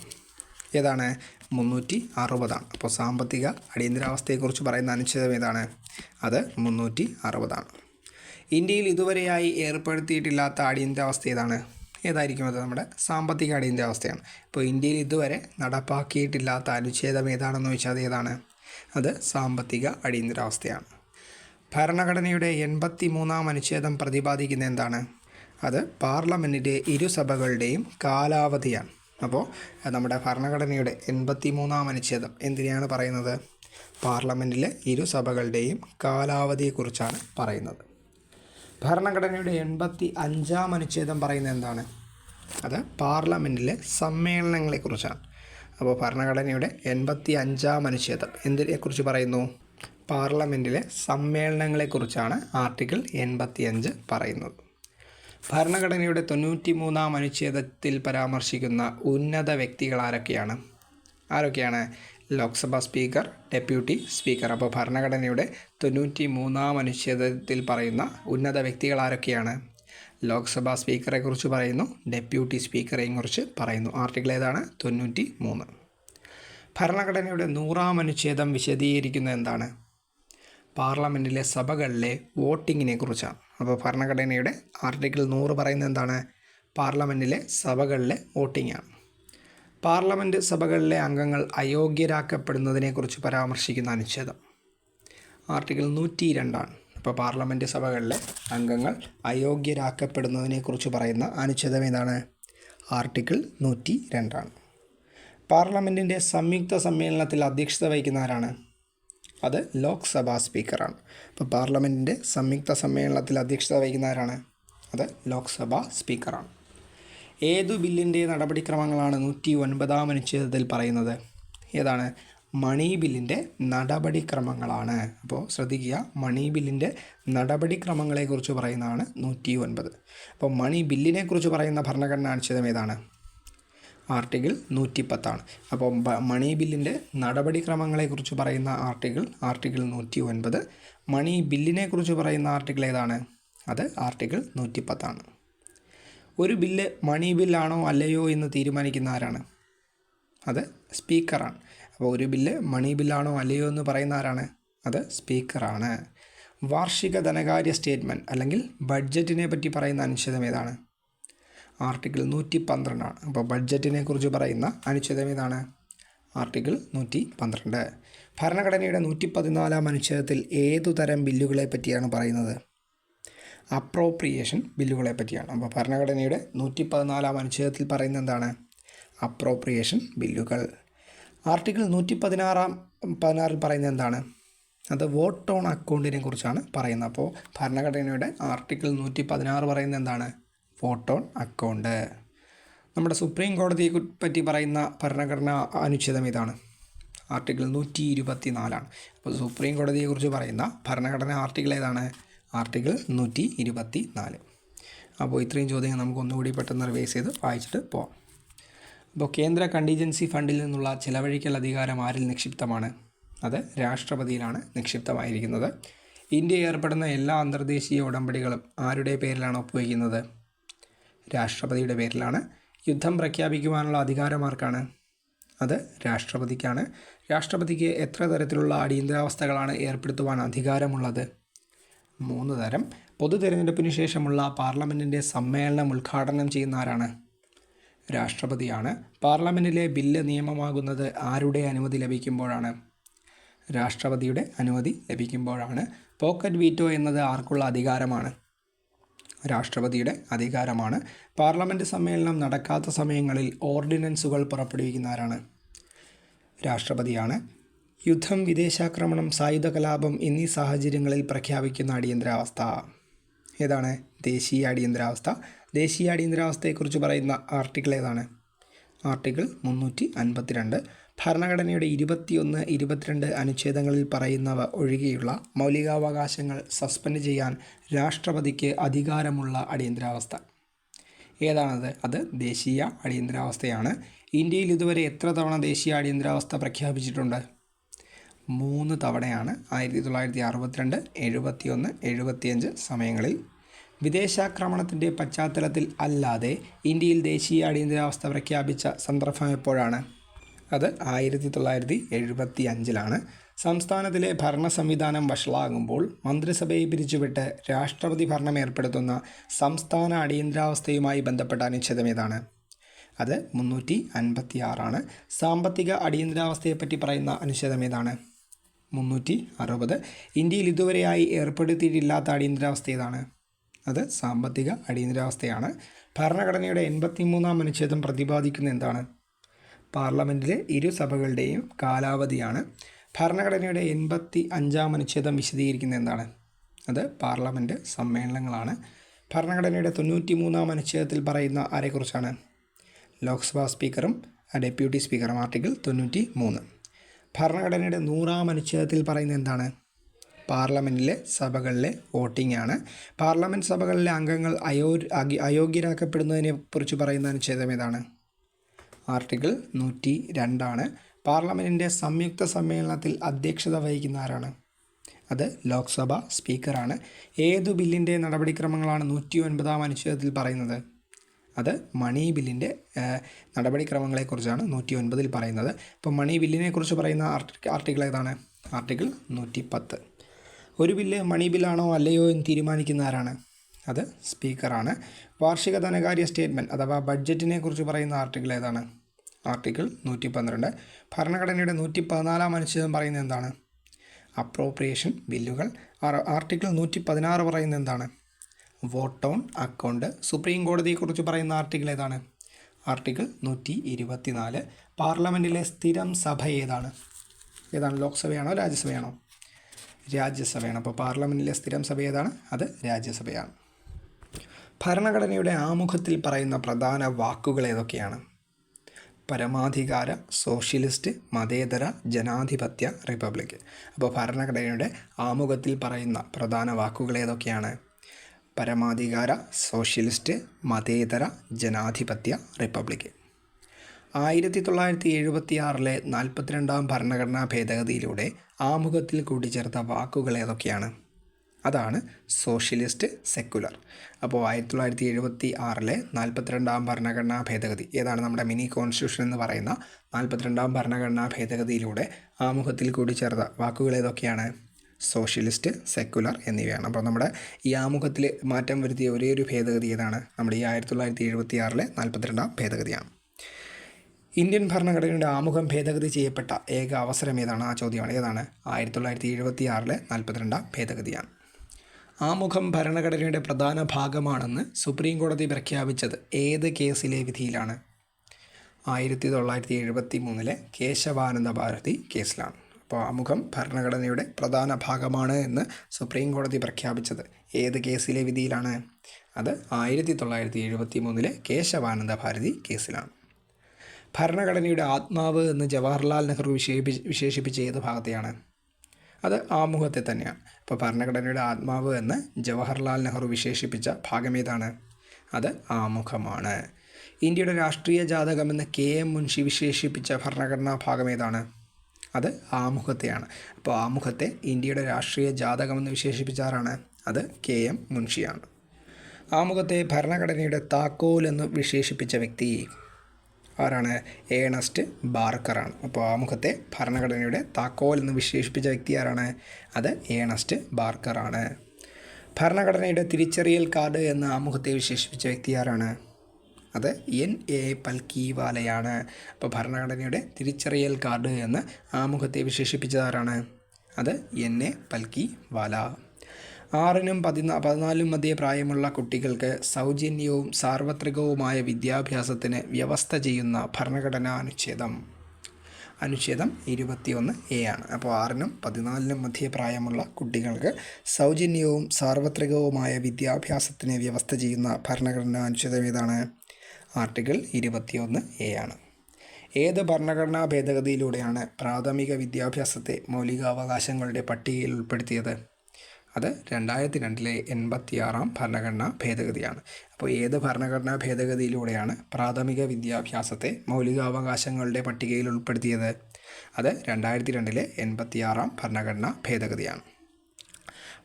A: ഏതാണ്? മുന്നൂറ്റി അറുപതാണ് അപ്പോൾ സാമ്പത്തിക അടിയന്തരാവസ്ഥയെക്കുറിച്ച് പറയുന്ന അനുച്ഛേദം ഏതാണ്? അത് മുന്നൂറ്റി അറുപതാണ് ഇന്ത്യയിൽ ഇതുവരെയായി ഏർപ്പെടുത്തിയിട്ടില്ലാത്ത അടിയന്തരാവസ്ഥ ഏതാണ്? ഏതായിരിക്കും അത് നമ്മുടെ സാമ്പത്തിക അടിയന്തരാവസ്ഥയാണ്. അപ്പോൾ ഇന്ത്യയിൽ ഇതുവരെ നടപ്പാക്കിയിട്ടില്ലാത്ത അനുച്ഛേദം ഏതാണെന്ന് ചോദിച്ചാൽ അത് ഏതാണ്? അത് സാമ്പത്തിക അടിയന്തരാവസ്ഥയാണ്. ഭരണഘടനയുടെ എൺപത്തി മൂന്നാം അനുച്ഛേദം പ്രതിപാദിക്കുന്ന എന്താണ്? അത് പാർലമെന്റിന്റെ ഇരുസഭകളുടെയും കാലാവധിയാണ്. അപ്പോൾ നമ്മുടെ ഭരണഘടനയുടെ എൺപത്തി മൂന്നാം അനുച്ഛേദം എന്തിനാണ് പറയുന്നത്? പാർലമെന്റിലെ ഇരു സഭകളുടെയും കാലാവധിയെക്കുറിച്ചാണ് പറയുന്നത്. ഭരണഘടനയുടെ എൺപത്തി അഞ്ചാം അനുച്ഛേദം പറയുന്നത് എന്താണ്? അത് പാർലമെന്റിലെ സമ്മേളനങ്ങളെക്കുറിച്ചാണ്. അപ്പോൾ ഭരണഘടനയുടെ എൺപത്തി അഞ്ചാം അനുച്ഛേദം എന്തിനെക്കുറിച്ച് പറയുന്നു? പാർലമെന്റിലെ സമ്മേളനങ്ങളെക്കുറിച്ചാണ് ആർട്ടിക്കിൾ എൺപത്തി അഞ്ച് പറയുന്നത്. ഭരണഘടനയുടെ തൊണ്ണൂറ്റി മൂന്നാം അനുച്ഛേദത്തിൽ പരാമർശിക്കുന്ന ഉന്നത വ്യക്തികൾ ആരൊക്കെയാണ്? ആരൊക്കെയാണ്? Lok Sabha speaker deputy speaker. അപ്പോൾ ഭരണഘടനയുടെ തൊണ്ണൂറ്റി മൂന്നാം അനുച്ഛേദത്തിൽ പറയുന്ന ഉന്നത വ്യക്തികൾ ആരൊക്കെയാണ്? ലോക്സഭാ സ്പീക്കറെ കുറിച്ച് പറയുന്നു ഡെപ്യൂട്ടി സ്പീക്കറെയും കുറിച്ച് പറയുന്നു. ആർട്ടിക്കിൾ ഏതാണ്? തൊണ്ണൂറ്റി മൂന്ന് ഭരണഘടനയുടെ നൂറാം അനുച്ഛേദം വിശദീകരിക്കുന്നത് എന്താണ്? പാർലമെന്റിലെ സഭകളിലെ വോട്ടിങ്ങിനെ കുറിച്ചാണ്. അപ്പോൾ ഭരണഘടനയുടെ ആർട്ടിക്കിൾ നൂറ് പറയുന്നത് എന്താണ്? പാർലമെന്റിലെ സഭകളിലെ വോട്ടിംഗാണ് പാർലമെന്റ് സഭകളിലെ അംഗങ്ങൾ അയോഗ്യരാക്കപ്പെടുന്നതിനെക്കുറിച്ച് പരാമർശിക്കുന്ന അനുച്ഛേദം. ആർട്ടിക്കിൾ നൂറ്റി രണ്ടാണ് ഇപ്പോൾ പാർലമെന്റ് സഭകളിലെ അംഗങ്ങൾ അയോഗ്യരാക്കപ്പെടുന്നതിനെക്കുറിച്ച് പറയുന്ന അനുച്ഛേദം ഏതാണ്? ആർട്ടിക്കിൾ നൂറ്റി രണ്ടാണ് പാർലമെന്റിന്റെ സംയുക്ത സമ്മേളനത്തിൽ അധ്യക്ഷത വഹിക്കുന്ന ആരാണ്? അത് ലോക്സഭാ സ്പീക്കറാണ്. അപ്പോൾ പാർലമെന്റിന്റെ സംയുക്ത സമ്മേളനത്തിൽ അധ്യക്ഷത വഹിക്കുന്ന ആരാണ്? അത് ലോക്സഭാ സ്പീക്കറാണ്. ഏതു ബില്ലിന്റെ നടപടിക്രമങ്ങളാണ് നൂറ്റി ഒൻപതാം അനുച്ഛേദത്തിൽ പറയുന്നത്? ഏതാണ്? മണി ബില്ലിന്റെ നടപടിക്രമങ്ങളാണ്. അപ്പോൾ ശ്രദ്ധിക്കുക മണി ബില്ലിന്റെ നടപടിക്രമങ്ങളെക്കുറിച്ച് പറയുന്നതാണ് നൂറ്റി ഒൻപത് അപ്പോൾ മണി ബില്ലിനെക്കുറിച്ച് പറയുന്ന ഭരണഘടനാ അനുച്ഛേദം ഏതാണ്? ആർട്ടിക്കിൾ നൂറ്റി പത്താണ് അപ്പോൾ മണി ബില്ലിന്റെ നടപടിക്രമങ്ങളെക്കുറിച്ച് പറയുന്ന ആർട്ടിക്കിൾ ആർട്ടിക്കിൾ നൂറ്റി ഒൻപത് മണി ബില്ലിനെക്കുറിച്ച് പറയുന്ന ആർട്ടിക്കിൾ ഏതാണ്? അത് ആർട്ടിക്കിൾ നൂറ്റി പത്താണ് ഒരു ബില്ല് മണി ബില്ലാണോ അല്ലയോ എന്ന് തീരുമാനിക്കുന്ന ആരാണ്? അത് സ്പീക്കറാണ്. അപ്പോൾ ഒരു ബില്ല് മണി ബില്ലാണോ അല്ലയോ എന്ന് പറയുന്ന ആരാണ്? അത് സ്പീക്കറാണ്. വാർഷിക ധനകാര്യ സ്റ്റേറ്റ്മെന്റ് അല്ലെങ്കിൽ ബഡ്ജറ്റിനെ പറ്റി പറയുന്ന അനുച്ഛേദം ഏതാണ്? ആർട്ടിക്കിൾ നൂറ്റി പന്ത്രണ്ടാണ് അപ്പോൾ ബഡ്ജറ്റിനെ കുറിച്ച് പറയുന്ന അനുച്ഛേദം ഏതാണ്? ആർട്ടിക്കിൾ നൂറ്റി പന്ത്രണ്ട് ഭരണഘടനയുടെ നൂറ്റി പതിനാലാം അനുച്ഛേദത്തിൽ ഏതു തരം ബില്ലുകളെ പറ്റിയാണ് പറയുന്നത്? അപ്രോപ്രിയേഷൻ ബില്ലുകളെ പറ്റിയാണ്. അപ്പോൾ ഭരണഘടനയുടെ നൂറ്റി പതിനാലാം അനുച്ഛേദത്തിൽ പറയുന്നത് എന്താണ്? അപ്രോപ്രിയേഷൻ ബില്ലുകൾ. ആർട്ടിക്കിൾ നൂറ്റി പതിനാറാം പതിനാറിൽ പറയുന്നത് എന്താണ്? അത് വോട്ട് ഓൺ അക്കൗണ്ടിനെ കുറിച്ചാണ് പറയുന്നത്. അപ്പോൾ ഭരണഘടനയുടെ ആർട്ടിക്കിൾ നൂറ്റി പതിനാറ് പറയുന്നത് എന്താണ്? Vote on account. നമ്മുടെ സുപ്രീം കോടതിയെ പറ്റി പറയുന്ന ഭരണഘടനാ അനുച്ഛേദം ഇതാണ്. ആർട്ടിക്കിൾ നൂറ്റി ഇരുപത്തി നാലാണ് അപ്പോൾ സുപ്രീം കോടതിയെക്കുറിച്ച് പറയുന്ന ഭരണഘടനാ ആർട്ടിക്കിൾ ഏതാണ്? ആർട്ടിക്കിൾ നൂറ്റി ഇരുപത്തി നാല് അപ്പോൾ ഇത്രയും ചോദ്യങ്ങൾ നമുക്ക് ഒന്നുകൂടി പെട്ടെന്ന് റിവൈസ് ചെയ്ത് വായിച്ചിട്ട് പോവാം. അപ്പോൾ കേന്ദ്ര കണ്ടീജൻസി ഫണ്ടിൽ നിന്നുള്ള ചിലവഴിക്കൽ അധികാരം ആരിൽ നിക്ഷിപ്തമാണ്? അത് രാഷ്ട്രപതിയിലാണ് നിക്ഷിപ്തമായിരിക്കുന്നത്. ഇന്ത്യ ഏർപ്പെടുന്ന എല്ലാ അന്തർദേശീയ ഉടമ്പടികളും ആരുടെ പേരിലാണ് ഒപ്പുവയ്ക്കുന്നത്? രാഷ്ട്രപതിയുടെ പേരിലാണ് യുദ്ധം പ്രഖ്യാപിക്കുവാനുള്ള അധികാരമാർക്കാണ്. അത് രാഷ്ട്രപതിക്കാണ്. രാഷ്ട്രപതിക്ക് എത്ര തരത്തിലുള്ള അടിയന്തരാവസ്ഥകളാണ് ഏർപ്പെടുത്തുവാൻ അധികാരമുള്ളത്? മൂന്ന് തരം. പൊതു തിരഞ്ഞെടുപ്പിന് ശേഷമുള്ള പാർലമെന്റിന്റെ സമ്മേളനം ഉദ്ഘാടനം ചെയ്യുന്ന ആരാണ് രാഷ്ട്രപതിയാണ്. പാർലമെന്റിലെ ബില്ല് നിയമമാകുന്നത് ആരുടെ അനുമതി ലഭിക്കുമ്പോഴാണ്? രാഷ്ട്രപതിയുടെ അനുമതി ലഭിക്കുമ്പോഴാണ്. പോക്കറ്റ് വീറ്റോ എന്നത് ആർക്കുള്ള അധികാരമാണ്. രാഷ്ട്രപതിയുടെ അധികാരമാണ്. പാർലമെന്റ് സമ്മേളനം നടക്കാത്ത സമയങ്ങളിൽ ഓർഡിനൻസുകൾ പുറപ്പെടുവിക്കുന്ന ആരാണ് രാഷ്ട്രപതിയാണ്. യുദ്ധം വിദേശാക്രമണം സായുധ കലാപം എന്നീ സാഹചര്യങ്ങളിൽ പ്രഖ്യാപിക്കുന്ന അടിയന്തരാവസ്ഥ. ഏതാണ്? ദേശീയ അടിയന്തരാവസ്ഥ. ദേശീയ അടിയന്തരാവസ്ഥയെക്കുറിച്ച് പറയുന്ന ആർട്ടിക്കിൾ ഏതാണ്? ആർട്ടിക്കിൾ മുന്നൂറ്റി അൻപത്തിരണ്ട് ഭരണഘടനയുടെ ഇരുപത്തിയൊന്ന് ഇരുപത്തിരണ്ട് അനുച്ഛേദങ്ങളിൽ പറയുന്നവ ഒഴികെയുള്ള മൗലികാവകാശങ്ങൾ സസ്പെൻഡ് ചെയ്യാൻ രാഷ്ട്രപതിക്ക് അധികാരമുള്ള അടിയന്തരാവസ്ഥ. ഏതാണത്? അത് ദേശീയ അടിയന്തരാവസ്ഥയാണ്. ഇന്ത്യയിൽ ഇതുവരെ എത്ര തവണ ദേശീയ അടിയന്തരാവസ്ഥ പ്രഖ്യാപിച്ചിട്ടുണ്ട്? മൂന്ന് തവണയാണ്. ആയിരത്തി തൊള്ളായിരത്തി അറുപത്തിരണ്ട് എഴുപത്തിയൊന്ന് എഴുപത്തിയഞ്ച് സമയങ്ങളിൽ വിദേശാക്രമണത്തിന്റെ പശ്ചാത്തലത്തിൽ അല്ലാതെ ഇന്ത്യയിൽ ദേശീയ അടിയന്തരാവസ്ഥ പ്രഖ്യാപിച്ച സന്ദർഭം എപ്പോഴാണ്? അത് ആയിരത്തി തൊള്ളായിരത്തി എഴുപത്തി അഞ്ചിലാണ് സംസ്ഥാനത്തിലെ ഭരണ സംവിധാനം വഷളാകുമ്പോൾ മന്ത്രിസഭയെ പിരിച്ചുവിട്ട് രാഷ്ട്രപതി ഭരണം ഏർപ്പെടുത്തുന്ന സംസ്ഥാന അടിയന്തരാവസ്ഥയുമായി ബന്ധപ്പെട്ട അനുച്ഛേദം ഏതാണ്? അത് മുന്നൂറ്റി അൻപത്തി ആറാണ് സാമ്പത്തിക അടിയന്തരാവസ്ഥയെപ്പറ്റി പറയുന്ന അനുച്ഛേദം ഏതാണ്? മുന്നൂറ്റി അറുപത് ഇന്ത്യയിൽ ഇതുവരെയായി ഏർപ്പെടുത്തിയിട്ടില്ലാത്ത അടിയന്തരാവസ്ഥ ഏതാണ്? അത് സാമ്പത്തിക അടിയന്തരാവസ്ഥയാണ്. ഭരണഘടനയുടെ എൺപത്തിമൂന്നാം അനുച്ഛേദം പ്രതിപാദിക്കുന്ന എന്താണ്? പാർലമെന്റിലെ ഇരുസഭകളുടെയും കാലാവധിയാണ്. ഭരണഘടനയുടെ എൺപത്തി അഞ്ചാം അനുച്ഛേദം വിശദീകരിക്കുന്ന എന്താണ്? അത് പാർലമെന്റ് സമ്മേളനങ്ങളാണ്. ഭരണഘടനയുടെ തൊണ്ണൂറ്റി മൂന്നാം അനുച്ഛേദത്തിൽ പറയുന്ന ആരെക്കുറിച്ചാണ്? ലോക്സഭാ സ്പീക്കറും ഡെപ്യൂട്ടി സ്പീക്കറും ആർട്ടിക്കിൾ തൊണ്ണൂറ്റി മൂന്ന് ഭരണഘടനയുടെ നൂറാം അനുച്ഛേദത്തിൽ പറയുന്നത് എന്താണ്? പാർലമെന്റിലെ സഭകളിലെ വോട്ടിംഗ് ആണ് പാർലമെന്റ് സഭകളിലെ അംഗങ്ങൾ അയോ അഗി- അയോഗ്യരാക്കപ്പെടുന്നതിനെ കുറിച്ച് പറയുന്ന അനുച്ഛേദം ഏതാണ്? ആർട്ടിക്കിൾ നൂറ്റി രണ്ടാണ് പാർലമെന്റിന്റെ സംയുക്ത സമ്മേളനത്തിൽ അധ്യക്ഷത വഹിക്കുന്ന ആരാണ്? അത് ലോക്സഭ സ്പീക്കറാണ്. ഏതു ബില്ലിന്റെ നടപടിക്രമങ്ങളാണ് നൂറ്റി ഒൻപതാം അനുച്ഛേദത്തിൽ പറയുന്നത്? അത് മണി ബില്ലിന്റെ നടപടിക്രമങ്ങളെക്കുറിച്ചാണ് നൂറ്റി ഒൻപതിൽ പറയുന്നത്. അപ്പോൾ മണി ബില്ലിനെക്കുറിച്ച് പറയുന്ന ആർട്ടി- ആർട്ടിക്കിൾ ഏതാണ്? ആർട്ടിക്കിൾ നൂറ്റി പത്ത് ഒരു ബില്ല് മണി ബില്ലാണോ അല്ലയോ എന്ന് തീരുമാനിക്കുന്ന ആരാണ്? അത് സ്പീക്കറാണ്. വാർഷിക ധനകാര്യ സ്റ്റേറ്റ്മെന്റ് അഥവാ ബഡ്ജറ്റിനെ കുറിച്ച് പറയുന്ന ആർട്ടിക്കിൾ ഏതാണ്? ആർട്ടിക്കിൾ നൂറ്റി പന്ത്രണ്ട് ഭരണഘടനയുടെ നൂറ്റി പതിനാലാം അനുച്ഛേദം പറയുന്നത് എന്താണ്? അപ്രോപ്രിയേഷൻ ബില്ലുകൾ. ആർട്ടിക്കിൾ നൂറ്റി പതിനാറ് പറയുന്നത് എന്താണ്? Vote on account. സുപ്രീം കോടതിയെക്കുറിച്ച് പറയുന്ന ആർട്ടിക്കിൾ ഏതാണ്? ആർട്ടിക്കിൾ നൂറ്റി ഇരുപത്തിനാല് പാർലമെന്റിലെ സ്ഥിരം സഭ ഏതാണ്? ഏതാണ്? ലോക്സഭയാണോ രാജ്യസഭയാണോ? രാജ്യസഭയാണ്. അപ്പോൾ പാർലമെന്റിലെ സ്ഥിരം സഭ ഏതാണ്? അത് രാജ്യസഭയാണ്. ഭരണഘടനയുടെ ആമുഖത്തിൽ പറയുന്ന പ്രധാന വാക്കുകൾ ഏതൊക്കെയാണ്? പരമാധികാര സോഷ്യലിസ്റ്റ് മതേതര ജനാധിപത്യ റിപ്പബ്ലിക്. അപ്പോൾ ഭരണഘടനയുടെ ആമുഖത്തിൽ പറയുന്ന പ്രധാന വാക്കുകൾ ഏതൊക്കെയാണ്? പരമാധികാര സോഷ്യലിസ്റ്റ് മതേതര ജനാധിപത്യ റിപ്പബ്ലിക്. ആയിരത്തി തൊള്ളായിരത്തി എഴുപത്തി ആറിലെ നാൽപ്പത്തിരണ്ടാം ഭരണഘടനാ ഭേദഗതിയിലൂടെ ആമുഖത്തിൽ കൂട്ടിച്ചേർത്ത വാക്കുകൾ ഏതൊക്കെയാണ്? അതാണ് സോഷ്യലിസ്റ്റ് സെക്കുലർ അപ്പോൾ ആയിരത്തി തൊള്ളായിരത്തി എഴുപത്തി ആറിലെ നാൽപ്പത്തിരണ്ടാം ഭരണഘടനാ ഭേദഗതി ഏതാണ് നമ്മുടെ മിനി കോൺസ്റ്റിറ്റ്യൂഷൻ എന്ന് പറയുന്ന നാൽപ്പത്തിരണ്ടാം ഭരണഘടനാ ഭേദഗതിയിലൂടെ ആമുഖത്തിൽ കൂട്ടിച്ചേർത്ത വാക്കുകൾ ഏതൊക്കെയാണ്? സോഷ്യലിസ്റ്റ് സെക്കുലർ എന്നിവയാണ്. അപ്പോൾ നമ്മുടെ ഈ ആമുഖത്തിൽ മാറ്റം വരുത്തിയ ഒരേ ഒരു ഭേദഗതി ഏതാണ്? നമ്മുടെ ഈ ആയിരത്തി തൊള്ളായിരത്തി എഴുപത്തി ആറിലെ നാൽപ്പത്തിരണ്ടാം ഭേദഗതിയാണ്. ഇന്ത്യൻ ഭരണഘടനയുടെ ആമുഖം ഭേദഗതി ചെയ്യപ്പെട്ട ഏക അവസരം ഏതാണ്? ആ ചോദ്യമാണ്. ഏതാണ്? ആയിരത്തി തൊള്ളായിരത്തി എഴുപത്തി ആറിലെ നാൽപ്പത്തിരണ്ടാം ഭേദഗതിയാണ്. ആമുഖം ഭരണഘടനയുടെ പ്രധാന ഭാഗമാണെന്ന് സുപ്രീം കോടതി പ്രഖ്യാപിച്ചത് ഏത് കേസിലെ വിധിയിലാണ്? ആയിരത്തി തൊള്ളായിരത്തി എഴുപത്തി മൂന്നിലെ കേശവാനന്ദ ഭാരതി കേസിലാണ്. അപ്പോൾ ആമുഖം ഭരണഘടനയുടെ പ്രധാന ഭാഗമാണ് എന്ന് സുപ്രീം കോടതി പ്രഖ്യാപിച്ചത് ഏത് കേസിലെ വിധിയിലാണ്? അത് ആയിരത്തി തൊള്ളായിരത്തി എഴുപത്തി മൂന്നിലെ കേശവാനന്ദ ഭാരതി കേസിലാണ്. ഭരണഘടനയുടെ ആത്മാവ് എന്ന് ജവഹർലാൽ നെഹ്റു വിശേഷി വിശേഷിപ്പിച്ച ഏത് ഭാഗത്തെയാണ്? അത് ആമുഖത്തെ തന്നെയാണ്. അപ്പോൾ ഭരണഘടനയുടെ ആത്മാവ് എന്ന് ജവഹർലാൽ നെഹ്റു വിശേഷിപ്പിച്ച ഭാഗം ഏതാണ്? അത് ആമുഖമാണ്. ഇന്ത്യയുടെ രാഷ്ട്രീയ ജാതകം എന്ന് കെ എം മുൻഷി വിശേഷിപ്പിച്ച ഭരണഘടനാ ഭാഗം ഏതാണ്? അത് ആമുഖത്തെയാണ്. അപ്പോൾ ആമുഖത്തെ ഇന്ത്യയുടെ രാഷ്ട്രീയ ജാതകം എന്ന് വിശേഷിപ്പിച്ച ആരാണ്? അത് കെ എം മുൻഷിയാണ്. ആമുഖത്തെ ഭരണഘടനയുടെ താക്കോൽ എന്ന് വിശേഷിപ്പിച്ച വ്യക്തി ആരാണ്? ഏണസ്റ്റ് ബാർക്കറാണ്. അപ്പോൾ ആമുഖത്തെ ഭരണഘടനയുടെ താക്കോൽ എന്ന് വിശേഷിപ്പിച്ച വ്യക്തി ആരാണ്? അത് ഏണസ്റ്റ് ബാർക്കറാണ്. ഭരണഘടനയുടെ തിരിച്ചറിയൽ കാർഡ് എന്ന ആമുഖത്തെ വിശേഷിപ്പിച്ച വ്യക്തി ആരാണ്? അത് എൻ. എ. പൽക്കീവാലയാണ്. അപ്പോൾ ഭരണഘടനയുടെ തിരിച്ചറിയൽ കാർഡ് എന്ന് ആമുഖത്തെ വിശേഷിപ്പിച്ചത് ആരാണ്? അത് എൻ. എ. പൽക്കി വാല ആറിനും പതിനാ പതിനാലും മധ്യേ പ്രായമുള്ള കുട്ടികൾക്ക് സൗജന്യവും സാർവത്രികവുമായ വിദ്യാഭ്യാസത്തിന് വ്യവസ്ഥ ചെയ്യുന്ന ഭരണഘടനാ അനുച്ഛേദം. അനുച്ഛേദം ഇരുപത്തിയൊന്ന് എ ആണ്. അപ്പോൾ ആറിനും പതിനാലിനും മധ്യേ പ്രായമുള്ള കുട്ടികൾക്ക് സൗജന്യവും സാർവത്രികവുമായ വിദ്യാഭ്യാസത്തിന് വ്യവസ്ഥ ചെയ്യുന്ന ഭരണഘടനാ അനുച്ഛേദം ഏതാണ്? ആർട്ടിക്കിൾ ഇരുപത്തിയൊന്ന് എ ആണ്. ഏത് ഭരണഘടനാ ഭേദഗതിയിലൂടെയാണ് പ്രാഥമിക വിദ്യാഭ്യാസത്തെ മൗലികാവകാശങ്ങളുടെ പട്ടികയിൽ ഉൾപ്പെടുത്തിയത്? അത് രണ്ടായിരത്തി രണ്ടിലെ എൺപത്തിയാറാം ഭരണഘടനാ ഭേദഗതിയാണ്. അപ്പോൾ ഏത് ഭരണഘടനാ ഭേദഗതിയിലൂടെയാണ് പ്രാഥമിക വിദ്യാഭ്യാസത്തെ മൗലികാവകാശങ്ങളുടെ പട്ടികയിൽ ഉൾപ്പെടുത്തിയത്? അത് രണ്ടായിരത്തി രണ്ടിലെ എൺപത്തിയാറാം ഭരണഘടനാ ഭേദഗതിയാണ്.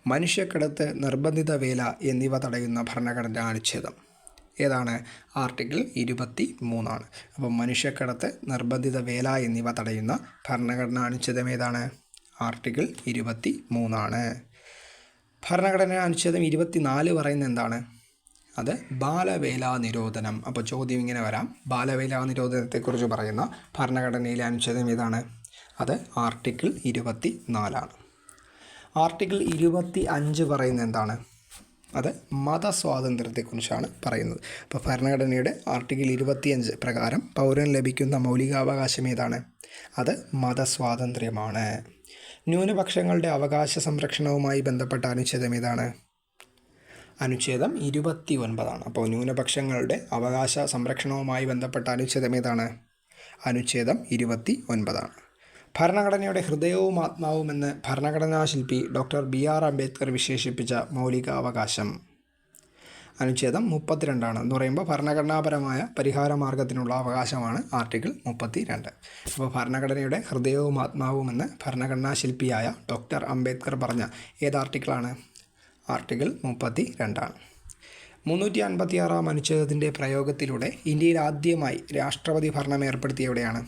A: മനുഷ്യക്കടത്ത് നിർബന്ധിത വേല എന്നിവ തടയുന്ന ഭരണഘടനാ അനുച്ഛേദം ഏതാണ്? ആർട്ടിക്കിൾ ഇരുപത്തി മൂന്നാണ് അപ്പം മനുഷ്യക്കടത്ത് നിർബന്ധിത വേല എന്നിവ തടയുന്ന ഭരണഘടനാ അനുച്ഛേദം ഏതാണ്? ആർട്ടിക്കിൾ ഇരുപത്തി മൂന്നാണ് ഭരണഘടനാ അനുച്ഛേദം ഇരുപത്തിനാല് പറയുന്നത് എന്താണ്? അത് ബാലവേല നിരോധനം. അപ്പോൾ ചോദ്യം ഇങ്ങനെ വരാം. ബാലവേല നിരോധനത്തെക്കുറിച്ച് പറയുന്ന ഭരണഘടനയിലെ അനുച്ഛേദം ഏതാണ്? അത് ആർട്ടിക്കിൾ ഇരുപത്തി നാലാണ് ആർട്ടിക്കിൾ ഇരുപത്തി അഞ്ച് പറയുന്നത് എന്താണ്? അത് മതസ്വാതന്ത്ര്യത്തെക്കുറിച്ചാണ് പറയുന്നത്. അപ്പോൾ ഭരണഘടനയുടെ ആർട്ടിക്കിൾ ഇരുപത്തിയഞ്ച് പ്രകാരം പൗരന് ലഭിക്കുന്ന മൗലികാവകാശം ഏതാണ്? അത് മതസ്വാതന്ത്ര്യമാണ്. ന്യൂനപക്ഷങ്ങളുടെ അവകാശ സംരക്ഷണവുമായി ബന്ധപ്പെട്ട അനുച്ഛേദം ഏതാണ്? അനുച്ഛേദം ഇരുപത്തി ഒൻപതാണ് അപ്പോൾ ന്യൂനപക്ഷങ്ങളുടെ അവകാശ സംരക്ഷണവുമായി ബന്ധപ്പെട്ട അനുച്ഛേദം ഏതാണ്? അനുച്ഛേദം ഇരുപത്തി ഒൻപതാണ് ഭരണഘടനയുടെ ഹൃദയവും ആത്മാവും എന്ന് ഭരണഘടനാ ശില്പി ഡോക്ടർ ബി ആർ അംബേദ്കർ വിശേഷിപ്പിച്ച മൗലികാവകാശം. അനുച്ഛേദം മുപ്പത്തിരണ്ടാണ് എന്ന് പറയുമ്പോൾ ഭരണഘടനാപരമായ പരിഹാര മാർഗത്തിനുള്ള അവകാശമാണ് ആർട്ടിക്കിൾ മുപ്പത്തി രണ്ട് അപ്പോൾ ഭരണഘടനയുടെ ഹൃദയവും ആത്മാവുമെന്ന് ഭരണഘടനാ ശില്പിയായ ഡോക്ടർ അംബേദ്കർ പറഞ്ഞ ഏത് ആർട്ടിക്കിളാണ്? ആർട്ടിക്കിൾ മുപ്പത്തി രണ്ടാണ് മുന്നൂറ്റി അൻപത്തി ആറാം അനുച്ഛേദത്തിന്റെ പ്രയോഗത്തിലൂടെ ഇന്ത്യയിൽ ആദ്യമായി രാഷ്ട്രപതി ഭരണം ഏർപ്പെടുത്തിയവിടെയാണ്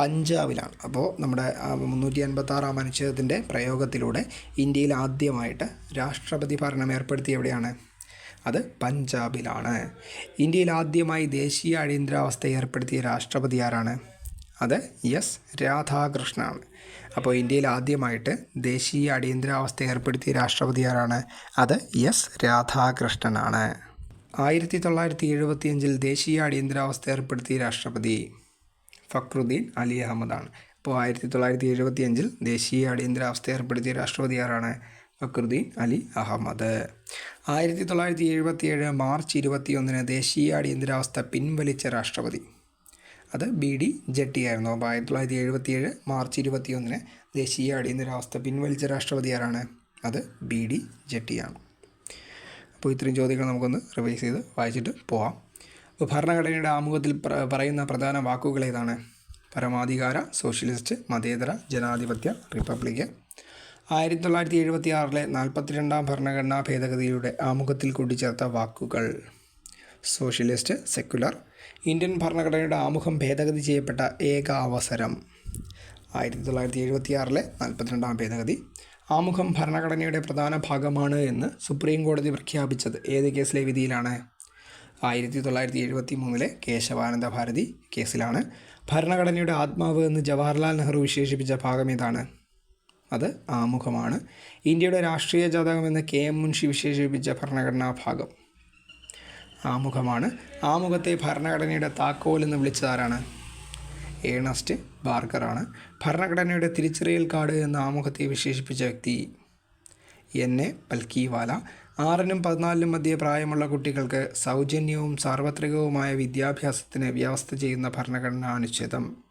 A: പഞ്ചാബിലാണ്. അപ്പോൾ നമ്മുടെ മുന്നൂറ്റി അൻപത്തി ആറാം അനുച്ഛേദത്തിന്റെ പ്രയോഗത്തിലൂടെ ഇന്ത്യയിൽ ആദ്യമായിട്ട് രാഷ്ട്രപതി ഭരണം ഏർപ്പെടുത്തിയ എവിടെയാണ്? അത് പഞ്ചാബിലാണ്. ഇന്ത്യയിൽ ആദ്യമായി ദേശീയ അടിയന്തരാവസ്ഥ ഏർപ്പെടുത്തിയ രാഷ്ട്രപതി ആരാണ്? അത് എസ് രാധാകൃഷ്ണനാണ്. അപ്പോൾ ഇന്ത്യയിൽ ആദ്യമായിട്ട് ദേശീയ അടിയന്തരാവസ്ഥ ഏർപ്പെടുത്തിയ രാഷ്ട്രപതി ആരാണ്? അത് എസ് രാധാകൃഷ്ണനാണ്. ആയിരത്തി തൊള്ളായിരത്തി എഴുപത്തിയഞ്ചിൽ ദേശീയ അടിയന്തരാവസ്ഥ ഏർപ്പെടുത്തിയ രാഷ്ട്രപതി ഫക്രുദ്ദീൻ അലി അഹമ്മദാണ്. അപ്പോൾ ആയിരത്തി തൊള്ളായിരത്തി എഴുപത്തിയഞ്ചിൽ ദേശീയ അടിയന്തരാവസ്ഥ ഏർപ്പെടുത്തിയ രാഷ്ട്രപതി ആരാണ്? ഫക്രുദ്ദീൻ അലി അഹമ്മദ്. ആയിരത്തി തൊള്ളായിരത്തി എഴുപത്തി ഏഴ് മാർച്ച് ഇരുപത്തിയൊന്നിന് ദേശീയ അടിയന്തരാവസ്ഥ പിൻവലിച്ച രാഷ്ട്രപതി. അത് ബി ഡി ജെട്ടിയായിരുന്നു അപ്പോൾ ആയിരത്തി തൊള്ളായിരത്തി എഴുപത്തി ഏഴ് മാർച്ച് ഇരുപത്തിയൊന്നിന് ദേശീയ അടിയന്തരാവസ്ഥ പിൻവലിച്ച രാഷ്ട്രപതി ആരാണ്? അത് ബി ഡി ജെട്ടിയാണ്. അപ്പോൾ ഇത്രയും ചോദ്യങ്ങൾ നമുക്കൊന്ന് റിവൈസ് ചെയ്ത് വായിച്ചിട്ട് പോവാം. അപ്പോൾ ഭരണഘടനയുടെ ആമുഖത്തിൽ പറയുന്ന പ്രധാന വാക്കുകൾ ഏതാണ്? പരമാധികാര സോഷ്യലിസ്റ്റ് മതേതര ജനാധിപത്യ റിപ്പബ്ലിക്. ആയിരത്തി തൊള്ളായിരത്തി എഴുപത്തി ആറിലെ നാൽപ്പത്തിരണ്ടാം ഭരണഘടനാ ഭേദഗതിയുടെ ആമുഖത്തിൽ കൂട്ടിച്ചേർത്ത വാക്കുകൾ. സോഷ്യലിസ്റ്റ് സെക്യുലർ ഇന്ത്യൻ ഭരണഘടനയുടെ ആമുഖം ഭേദഗതി ചെയ്യപ്പെട്ട ഏക അവസരം. ആയിരത്തി തൊള്ളായിരത്തി എഴുപത്തി ആറിലെ നാൽപ്പത്തിരണ്ടാം ഭേദഗതി ആമുഖം ഭരണഘടനയുടെ പ്രധാന ഭാഗമാണ് എന്ന് സുപ്രീം കോടതി പ്രഖ്യാപിച്ചത്. ഏത് കേസിലെ വിധിയിലാണ്? ആയിരത്തി തൊള്ളായിരത്തി എഴുപത്തി മൂന്നിലെ കേശവാനന്ദ ഭാരതി കേസിലാണ് ഭരണഘടനയുടെ ആത്മാവ് എന്ന് ജവഹർലാൽ നെഹ്റു വിശേഷിപ്പിച്ച ഭാഗം ഏതാണ്? അത് ആമുഖമാണ്. ഇന്ത്യയുടെ രാഷ്ട്രീയ ജാതകം എന്ന് കെ എം മുൻഷി വിശേഷിപ്പിച്ച ഭരണഘടനാ ഭാഗം. ആമുഖമാണ്. ആമുഖത്തെ ഭരണഘടനയുടെ താക്കോൽ എന്ന് വിളിച്ചതാരാണ്? ഏണസ്റ്റ് ബാർക്കറാണ് ഭരണഘടനയുടെ തിരിച്ചറിയൽ കാർഡ് എന്ന ആമുഖത്തെ വിശേഷിപ്പിച്ച വ്യക്തി എൻ എ പൽക്കിവാല. ആറിനും പതിനാലിനും മധ്യേ പ്രായമുള്ള കുട്ടികൾക്ക് സൗജന്യവും സാർവത്രികവുമായ വിദ്യാഭ്യാസത്തിന് വ്യവസ്ഥ ചെയ്യുന്ന ഭരണഘടനാ അനുച്ഛേദം.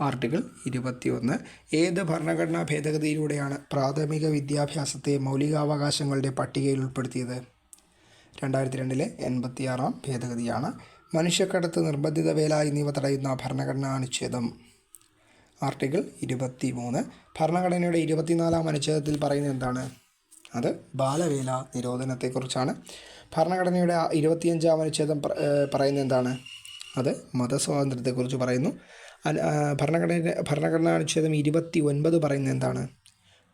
A: ആർട്ടിക്കിൾ ഇരുപത്തിയൊന്ന്. ഏത് ഭരണഘടനാ ഭേദഗതിയിലൂടെയാണ് പ്രാഥമിക വിദ്യാഭ്യാസത്തെ മൗലികാവകാശങ്ങളുടെ പട്ടികയിൽ ഉൾപ്പെടുത്തിയത്? രണ്ടായിരത്തി രണ്ടിലെ എൺപത്തിയാറാം ഭേദഗതിയാണ്. മനുഷ്യക്കടത്ത് നിർബന്ധിത വേല എന്നിവ തടയുന്ന ഭരണഘടനാ അനുച്ഛേദം. ആർട്ടിക്കിൾ ഇരുപത്തി മൂന്ന് ഭരണഘടനയുടെ ഇരുപത്തിനാലാം അനുച്ഛേദത്തിൽ പറയുന്നത് എന്താണ്? അത് ബാലവേല നിരോധനത്തെക്കുറിച്ചാണ്. ഭരണഘടനയുടെ ഇരുപത്തിയഞ്ചാം അനുച്ഛേദം പറയുന്നത് എന്താണ്? അത് മതസ്വാതന്ത്ര്യത്തെക്കുറിച്ച് പറയുന്നു. ഭരണഘടന ഭരണഘടനാ അനുച്ഛേദം ഇരുപത്തി ഒൻപത് പറയുന്നത് എന്താണ്?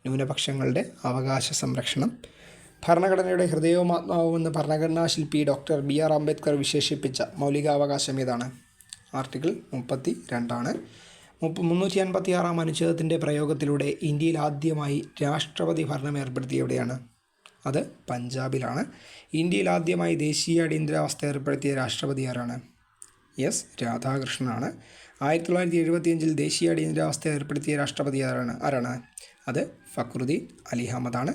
A: ന്യൂനപക്ഷങ്ങളുടെ അവകാശ സംരക്ഷണം. ഭരണഘടനയുടെ ഹൃദയവും ആത്മാവും എന്ന് ഭരണഘടനാ ശില്പി ഡോക്ടർ ബി ആർ അംബേദ്കർ വിശേഷിപ്പിച്ച മൗലികാവകാശം ഏതാണ്? ആർട്ടിക്കിൾ മുപ്പത്തി രണ്ടാണ് മുപ്പ മുന്നൂറ്റി അൻപത്തി ആറാം അനുച്ഛേദത്തിന്റെ പ്രയോഗത്തിലൂടെ ഇന്ത്യയിൽ ആദ്യമായി രാഷ്ട്രപതി ഭരണം ഏർപ്പെടുത്തിയ എവിടെയാണ്? അത് പഞ്ചാബിലാണ്. ഇന്ത്യയിൽ ആദ്യമായി ദേശീയ അടിയന്തരാവസ്ഥ ഏർപ്പെടുത്തിയ രാഷ്ട്രപതി ആരാണ്? എസ് രാധാകൃഷ്ണനാണ്. ആയിരത്തി തൊള്ളായിരത്തി എഴുപത്തിയഞ്ചിൽ ദേശീയ അടിയന്തരാവസ്ഥ ഏർപ്പെടുത്തിയ രാഷ്ട്രപതി ആരാണ്? ആരാണ്? അത് ഫക്രുദ്ദീൻ അലി അഹമ്മദാണ്.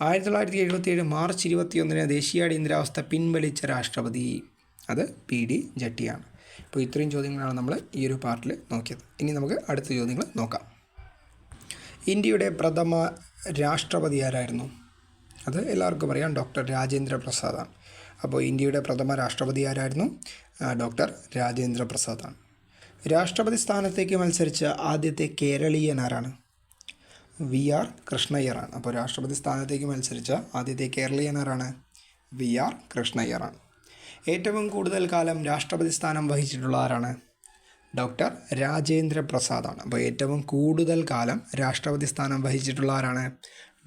A: ആയിരത്തി തൊള്ളായിരത്തി എഴുപത്തിയേഴ് മാർച്ച് ഇരുപത്തിയൊന്നിന് ദേശീയ അടിയന്തരാവസ്ഥ പിൻവലിച്ച രാഷ്ട്രപതി അത് പി ഡി ജട്ടിയാണ്. അപ്പോൾ ഇത്രയും ചോദ്യങ്ങളാണ് നമ്മൾ ഈ ഒരു പാർട്ടിൽ നോക്കിയത്. ഇനി നമുക്ക് അടുത്ത ചോദ്യങ്ങൾ നോക്കാം. ഇന്ത്യയുടെ പ്രഥമ രാഷ്ട്രപതി ആരായിരുന്നു? അത് എല്ലാവർക്കും അറിയാം ഡോക്ടർ രാജേന്ദ്ര പ്രസാദാണ്. അപ്പോൾ ഇന്ത്യയുടെ പ്രഥമ രാഷ്ട്രപതി ആരായിരുന്നു? ഡോക്ടർ രാജേന്ദ്ര പ്രസാദാണ്. രാഷ്ട്രപതി സ്ഥാനത്തേക്ക് മത്സരിച്ച ആദ്യത്തെ കേരളീയൻ ആരാണ് വി ആർ കൃഷ്ണയ്യറാണ്. അപ്പോൾ രാഷ്ട്രപതി സ്ഥാനത്തേക്ക് മത്സരിച്ച ആദ്യത്തെ കേരളീയൻ ആരാണ് വി ആർ കൃഷ്ണയ്യറാണ്. ഏറ്റവും കൂടുതൽ കാലം രാഷ്ട്രപതി സ്ഥാനം വഹിച്ചിട്ടുള്ള ആരാണ്? ഡോക്ടർ രാജേന്ദ്ര പ്രസാദാണ്. അപ്പോൾ ഏറ്റവും കൂടുതൽ കാലം രാഷ്ട്രപതി സ്ഥാനം വഹിച്ചിട്ടുള്ള ആരാണ്?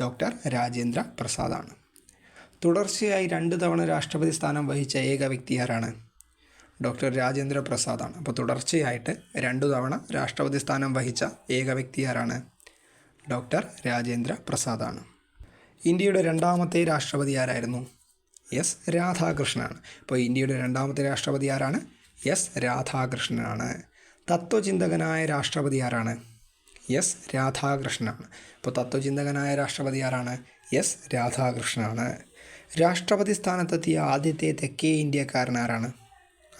A: ഡോക്ടർ രാജേന്ദ്ര പ്രസാദാണ്. തുടർച്ചയായി രണ്ട് തവണ രാഷ്ട്രപതി സ്ഥാനം വഹിച്ച ഏക വ്യക്തി ആരാണ്? ഡോക്ടർ രാജേന്ദ്ര പ്രസാദാണ്. അപ്പോൾ തുടർച്ചയായിട്ട് രണ്ടു തവണ രാഷ്ട്രപതി സ്ഥാനം വഹിച്ച ഏക വ്യക്തി ആരാണ്? ഡോക്ടർ രാജേന്ദ്ര പ്രസാദാണ്. ഇന്ത്യയുടെ രണ്ടാമത്തെ രാഷ്ട്രപതി ആരായിരുന്നു? എസ് രാധാകൃഷ്ണനാണ്. അപ്പോൾ ഇന്ത്യയുടെ രണ്ടാമത്തെ രാഷ്ട്രപതി ആരാണ്? എസ് രാധാകൃഷ്ണനാണ്. തത്വചിന്തകനായ രാഷ്ട്രപതി ആരാണ്? എസ് രാധാകൃഷ്ണനാണ്. അപ്പോൾ തത്വചിന്തകനായ രാഷ്ട്രപതി ആരാണ്? എസ് രാധാകൃഷ്ണനാണ്. രാഷ്ട്രപതി സ്ഥാനത്തെത്തിയ ആദ്യത്തെ തെക്കേ ഇന്ത്യക്കാരൻ ആരാണ്?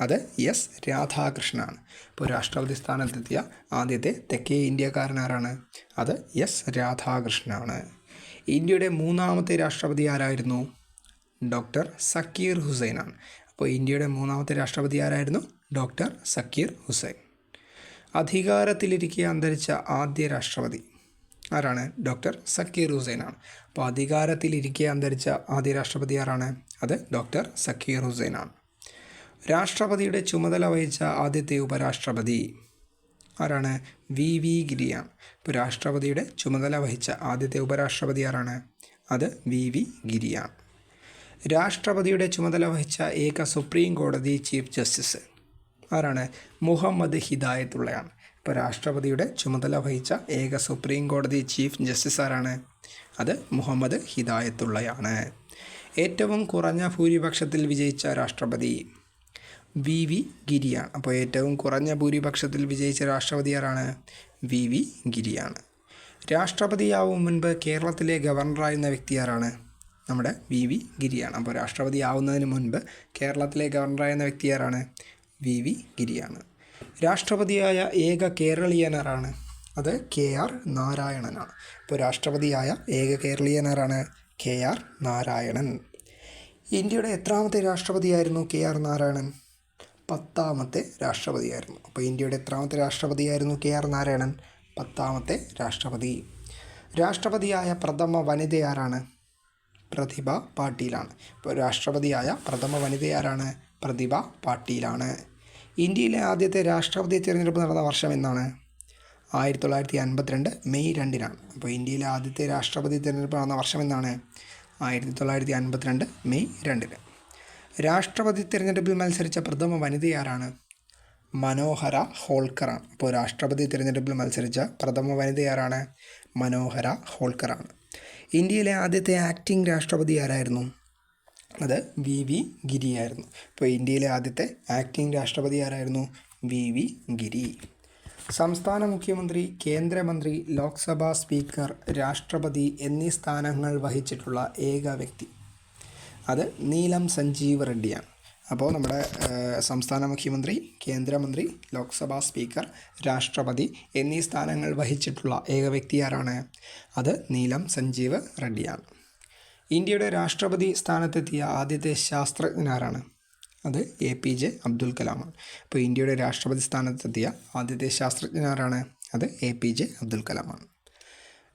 A: അത് എസ് രാധാകൃഷ്ണനാണ്. ഇപ്പോൾ രാഷ്ട്രപതി സ്ഥാനത്തെത്തിയ ആദ്യത്തെ തെക്കേ ഇന്ത്യക്കാരൻ ആരാണ് അത് എസ് രാധാകൃഷ്ണനാണ്. ഇന്ത്യയുടെ മൂന്നാമത്തെ രാഷ്ട്രപതി ആരായിരുന്നു? ഡോക്ടർ സക്കീർ ഹുസൈനാണ്. അപ്പോൾ ഇന്ത്യയുടെ മൂന്നാമത്തെ രാഷ്ട്രപതി ആരായിരുന്നു? ഡോക്ടർ സക്കീർ ഹുസൈൻ. അധികാരത്തിലിരിക്കെ അന്തരിച്ച ആദ്യ രാഷ്ട്രപതി ആരാണ്? ഡോക്ടർ സക്കീർ ഹുസൈനാണ്. അപ്പോൾ അധികാരത്തിലിരിക്കെ അന്തരിച്ച ആദ്യ രാഷ്ട്രപതി ആരാണ്? അത് ഡോക്ടർ സക്കീർ ഹുസൈനാണ്. രാഷ്ട്രപതിയുടെ ചുമതല വഹിച്ച ആദ്യത്തെ ഉപരാഷ്ട്രപതി ആരാണ്? വി. വി. ഗിരിയാണ്. ഇപ്പോൾ രാഷ്ട്രപതിയുടെ ചുമതല വഹിച്ച ആദ്യത്തെ ഉപരാഷ്ട്രപതി ആരാണ്? അത് വി. വി. ഗിരിയാണ്. രാഷ്ട്രപതിയുടെ ചുമതല വഹിച്ച ഏക സുപ്രീം കോടതി ചീഫ് ജസ്റ്റിസ് ആരാണ്? മുഹമ്മദ് ഹിദായത്തുള്ളയാണ്. ഇപ്പോൾ രാഷ്ട്രപതിയുടെ ചുമതല വഹിച്ച ഏക സുപ്രീം കോടതി ചീഫ് ജസ്റ്റിസ് ആരാണ്? അത് മുഹമ്മദ് ഹിദായത്തുള്ളയാണ്. ഏറ്റവും കുറഞ്ഞ ഭൂരിപക്ഷത്തിൽ വിജയിച്ച രാഷ്ട്രപതി വി വി ഗിരിയാണ്. അപ്പോൾ ഏറ്റവും കുറഞ്ഞ ഭൂരിപക്ഷത്തിൽ വിജയിച്ച രാഷ്ട്രപതി ആരാണ് വി വി ഗിരിയാണ്. രാഷ്ട്രപതിയാവും മുൻപ് കേരളത്തിലെ ഗവർണറായിരുന്ന വ്യക്തി ആരാണ് നമ്മുടെ വി വി ഗിരിയാണ്. അപ്പോൾ രാഷ്ട്രപതി ആവുന്നതിന് മുൻപ് കേരളത്തിലെ ഗവർണറായിരുന്ന വ്യക്തി ആരാണ് വി വി ഗിരിയാണ്. രാഷ്ട്രപതിയായ ഏക കേരളീയനാരാണ്? അത് കെ ആർ നാരായണനാണ്. ഇപ്പോൾ രാഷ്ട്രപതിയായ ഏക കേരളീയനാരാണ് കെ ആർ നാരായണൻ. ഇന്ത്യയുടെ എത്രാമത്തെ രാഷ്ട്രപതിയായിരുന്നു കെ ആർ നാരായണൻ? പത്താമത്തെ രാഷ്ട്രപതിയായിരുന്നു. അപ്പോൾ ഇന്ത്യയുടെ എത്രാമത്തെ രാഷ്ട്രപതിയായിരുന്നു കെ ആർ നാരായണൻ? പത്താമത്തെ രാഷ്ട്രപതി. രാഷ്ട്രപതിയായ പ്രഥമ വനിത ആരാണ്? പ്രതിഭ പാട്ടീലാണ്. ഇപ്പോൾ രാഷ്ട്രപതിയായ പ്രഥമ വനിത ആരാണ്? പ്രതിഭ പാട്ടീലാണ്. ഇന്ത്യയിലെ ആദ്യത്തെ രാഷ്ട്രപതി തിരഞ്ഞെടുപ്പ് നടന്ന വർഷം എന്നാണ് ആയിരത്തി തൊള്ളായിരത്തി അൻപത്തിരണ്ട് മെയ് രണ്ടിനാണ്. അപ്പോൾ ഇന്ത്യയിലെ ആദ്യത്തെ രാഷ്ട്രപതി തിരഞ്ഞെടുപ്പ് നടന്ന വർഷം എന്നാണ് ആയിരത്തി തൊള്ളായിരത്തി അൻപത്തിരണ്ട് മെയ് രണ്ടിന്. രാഷ്ട്രപതി തിരഞ്ഞെടുപ്പിൽ മത്സരിച്ച പ്രഥമ വനിതയാരാണ്? മനോഹര ഹോൾക്കറാണ് അപ്പോൾ രാഷ്ട്രപതി തിരഞ്ഞെടുപ്പിൽ മത്സരിച്ച പ്രഥമ വനിതയാരാണ്? മനോഹര ഹോൾക്കറാണ് ഇന്ത്യയിലെ ആദ്യത്തെ ആക്ടിംഗ് രാഷ്ട്രപതി ആരായിരുന്നു? അത് വി വി ഗിരിയായിരുന്നു ഇപ്പോൾ ഇന്ത്യയിലെ ആദ്യത്തെ ആക്ടിംഗ് രാഷ്ട്രപതി ആരായിരുന്നു? V V Giri. സംസ്ഥാന മുഖ്യമന്ത്രി കേന്ദ്രമന്ത്രി ലോക്സഭാ സ്പീക്കർ രാഷ്ട്രപതി എന്നീ സ്ഥാനങ്ങൾ വഹിച്ചിട്ടുള്ള ഏക വ്യക്തി. അത് നീലം സഞ്ജീവ് റെഡ്ഡിയാണ്. അപ്പോൾ നമ്മുടെ സംസ്ഥാന മുഖ്യമന്ത്രി കേന്ദ്രമന്ത്രി ലോക്സഭാ സ്പീക്കർ രാഷ്ട്രപതി എന്നീ സ്ഥാനങ്ങൾ വഹിച്ചിട്ടുള്ള ഏക വ്യക്തി ആരാണ്? അത് നീലം സഞ്ജീവ് റെഡ്ഡിയാണ്. ഇന്ത്യയുടെ രാഷ്ട്രപതി സ്ഥാനത്തെത്തിയ ആദ്യത്തെ ശാസ്ത്രജ്ഞനാരാണ് അത് എ പി ജെ അബ്ദുൽ കലാമാണ്. അപ്പോൾ ഇന്ത്യയുടെ രാഷ്ട്രപതി സ്ഥാനത്തെത്തിയ ആദ്യത്തെ ശാസ്ത്രജ്ഞനാരാണ് അത് എ പി ജെ അബ്ദുൽ കലാമാണ്.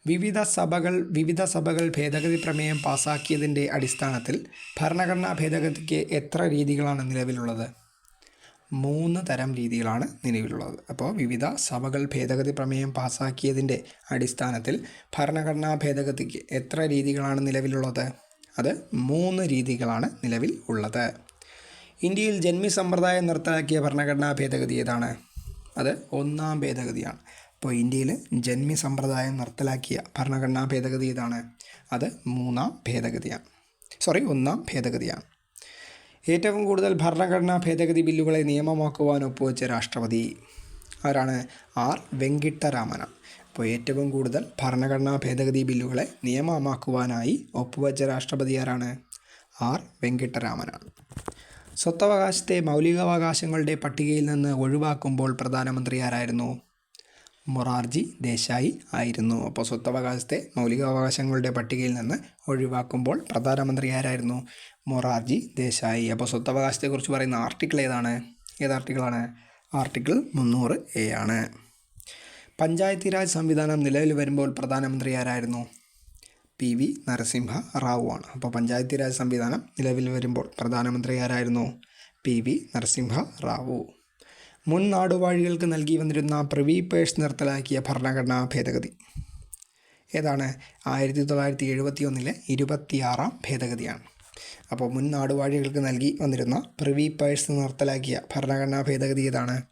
A: വിവിധ സഭകൾ വിവിധ സഭകൾ ഭേദഗതി പ്രമേയം പാസാക്കിയതിന്റെ അടിസ്ഥാനത്തിൽ ഭരണഘടനാ ഭേദഗതിക്ക് എത്ര രീതികളാണ് നിലവിലുള്ളത്? മൂന്ന് തരം രീതികളാണ് നിലവിലുള്ളത്. അപ്പോൾ വിവിധ സഭകൾ ഭേദഗതി പ്രമേയം പാസാക്കിയതിന്റെ അടിസ്ഥാനത്തിൽ ഭരണഘടനാ ഭേദഗതിക്ക് എത്ര രീതികളാണ് നിലവിലുള്ളത്? അത് മൂന്ന് രീതികളാണ് നിലവിൽ ഉള്ളത്. ഇന്ത്യയിൽ ജന്മി സമ്പ്രദായം നിർത്തലാക്കിയ ഭരണഘടനാ ഭേദഗതി ഏതാണ്? അത് ഒന്നാം ഭേദഗതിയാണ്. അപ്പോൾ ഇന്ത്യയിൽ ജന്മി സമ്പ്രദായം നിർത്തലാക്കിയ ഭരണഘടനാ ഭേദഗതി ഏതാണ്? അത് മൂന്നാം ഭേദഗതിയാണ്. സോറി ഒന്നാം ഭേദഗതിയാണ്. ഏറ്റവും കൂടുതൽ ഭരണഘടനാ ഭേദഗതി ബില്ലുകളെ നിയമമാക്കുവാൻ ഒപ്പുവെച്ച രാഷ്ട്രപതി ആരാണ്? ആർ. വെങ്കിട്ടരാമനാണ്. അപ്പോൾ ഏറ്റവും കൂടുതൽ ഭരണഘടനാ ഭേദഗതി ബില്ലുകളെ നിയമമാക്കുവാനായി ഒപ്പുവെച്ച രാഷ്ട്രപതി ആരാണ്? ആർ. വെങ്കിട്ടരാമനാണ്. സ്വത്തവകാശത്തെ മൗലികാവകാശങ്ങളുടെ പട്ടികയിൽ നിന്ന് ഒഴിവാക്കുമ്പോൾ പ്രധാനമന്ത്രി ആരായിരുന്നു? മൊറാർജി ദേശായി ആയിരുന്നു. അപ്പോൾ സ്വത്തവകാശത്തെ മൗലികാവകാശങ്ങളുടെ പട്ടികയിൽ നിന്ന് ഒഴിവാക്കുമ്പോൾ പ്രധാനമന്ത്രി ആരായിരുന്നു? മൊറാർജി ദേശായി. അപ്പോൾ സ്വത്തവകാശത്തെക്കുറിച്ച് പറയുന്ന ആർട്ടിക്കിൾ ഏതാണ്? ഏത് ആർട്ടിക്കിളാണ്? ആർട്ടിക്കിൾ മുന്നൂറ് എ ആണ്. പഞ്ചായത്തി രാജ് സംവിധാനം നിലവിൽ വരുമ്പോൾ പ്രധാനമന്ത്രി ആരായിരുന്നു? പി വി നരസിംഹ റാവു ആണ്. അപ്പോൾ പഞ്ചായത്തി രാജ് സംവിധാനം നിലവിൽ വരുമ്പോൾ പ്രധാനമന്ത്രി ആരായിരുന്നു? P V Narasimha Rao. മുൻ നാടുവാഴികൾക്ക് നൽകി വന്നിരുന്ന പ്രിവീപേഴ്സ് നിർത്തലാക്കിയ ഭരണഘടനാ ഭേദഗതി. ഏതാണ്? ആയിരത്തി തൊള്ളായിരത്തി എഴുപത്തി ഒന്നിലെ ഇരുപത്തിയാറാം ഭേദഗതിയാണ്. അപ്പോൾ മുൻ നാടുവാഴികൾക്ക് നൽകി വന്നിരുന്ന പ്രിവീപേഴ്സ് നിർത്തലാക്കിയ ഭരണഘടനാ ഭേദഗതി ഏതാണ്?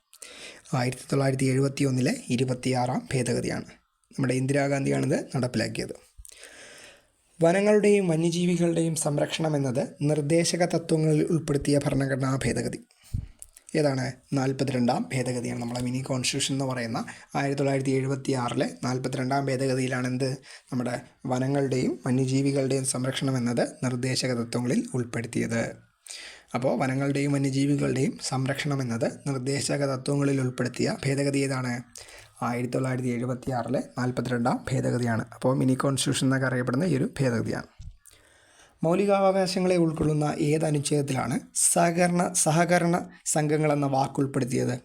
A: ആയിരത്തി തൊള്ളായിരത്തി എഴുപത്തി ഒന്നിലെ ഇരുപത്തിയാറാം ഭേദഗതിയാണ്. നമ്മുടെ ഇന്ദിരാഗാന്ധിയാണിത് നടപ്പിലാക്കിയത്. വനങ്ങളുടെയും വന്യജീവികളുടെയും സംരക്ഷണം എന്നത് നിർദ്ദേശക തത്വങ്ങളിൽ ഉൾപ്പെടുത്തിയ ഭരണഘടനാ ഭേദഗതി. ഏതാണ്? നാൽപ്പത്തിരണ്ടാം ഭേദഗതിയാണ്. നമ്മളെ മിനി കോൺസ്റ്റിറ്റ്യൂഷൻ എന്ന് പറയുന്ന ആയിരത്തി തൊള്ളായിരത്തി എഴുപത്തി ആറിലെ നാൽപ്പത്തിരണ്ടാം ഭേദഗതിയിലാണ് എന്ത് നമ്മുടെ വനങ്ങളുടെയും വന്യജീവികളുടെയും സംരക്ഷണം എന്നത് നിർദ്ദേശക തത്വങ്ങളിൽ ഉൾപ്പെടുത്തിയത്. അപ്പോൾ വനങ്ങളുടെയും വന്യജീവികളുടെയും സംരക്ഷണം എന്നത് നിർദ്ദേശക തത്വങ്ങളിൽ ഉൾപ്പെടുത്തിയ ഭേദഗതി ഏതാണ്? ആയിരത്തി തൊള്ളായിരത്തി എഴുപത്തി ആറിലെ നാൽപ്പത്തിരണ്ടാം ഭേദഗതിയാണ്. അപ്പോൾ മിനി കോൺസ്റ്റിറ്റ്യൂഷൻ എന്നൊക്കെ അറിയപ്പെടുന്ന ഈ ഒരു ഭേദഗതിയാണ്. മൗലികാവകാശങ്ങളെ ഉൾക്കൊള്ളുന്ന ഏത് അനുച്ഛേദത്തിലാണ് സഹകരണ സഹകരണ സംഘങ്ങൾ എന്ന വാക്ക് ഉൾപ്പെടുത്തിയത്